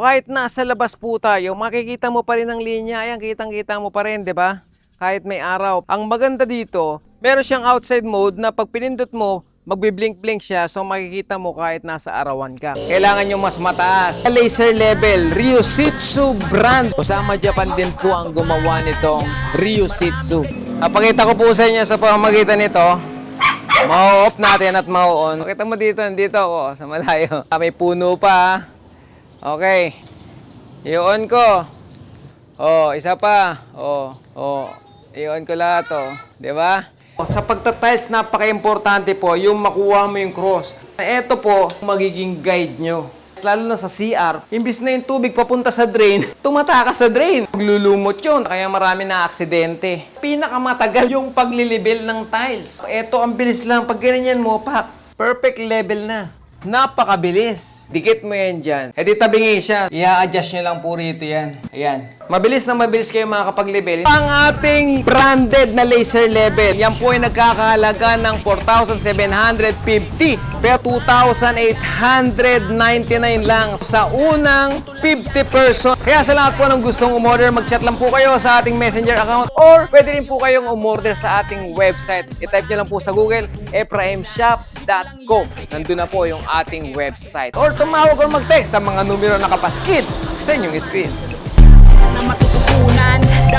Kahit nasa labas po tayo, makikita mo pa rin ang linya. Ayan, kitang-kita mo pa rin, di ba? Kahit may araw. Ang maganda dito, meron siyang outside mode na pag pinindot mo, magbiblink-blink siya so makikita mo kahit nasa arawan ka. Kailangan nyo mas mataas. Laser level, Ryushitsu brand. Osama Japan din po ang gumawa nitong Ryushitsu. Napakita ko po sa inyo sa pamamagitan nito. Mau-off natin at mau-on. Kita mo dito, dito ako sa malayo. Ah, May puno pa. Okay. I-on ko. Oh, isa pa. Oh, oh. I-on ko lahat, oh. 'Di ba? Sa pagtatiles, napaka-importante po yung makuha mo yung cross. Ito po, magiging guide nyo. Lalo na sa CR, imbis na yung tubig papunta sa drain, tumatakas sa drain. Maglulumot yun, kaya marami na aksidente. Pinakamatagal yung paglilibil ng tiles. Ito, ang bilis lang. Pag ganyan mo, pak, perfect level na. Napakabilis. Dikit mo yan dyan. E di tabingi siya. I-adjust nyo lang po rito yan. Ayan. Mabilis na mabilis kayo makakapag-level. Ang ating branded na laser level. Yan po ay nagkakahalaga ng 4,750. Pero 2,899 lang sa unang 50 person. Kaya sa lahat po ng gustong umorder, mag-chat lang po kayo sa ating messenger account or pwede rin po kayong umorder sa ating website. I-type nyo lang po sa Google, ephraimshop.com. Nandun na po yung ating website. Or tumawag or mag-text sa mga numero na nakapaskid sa inyong screen.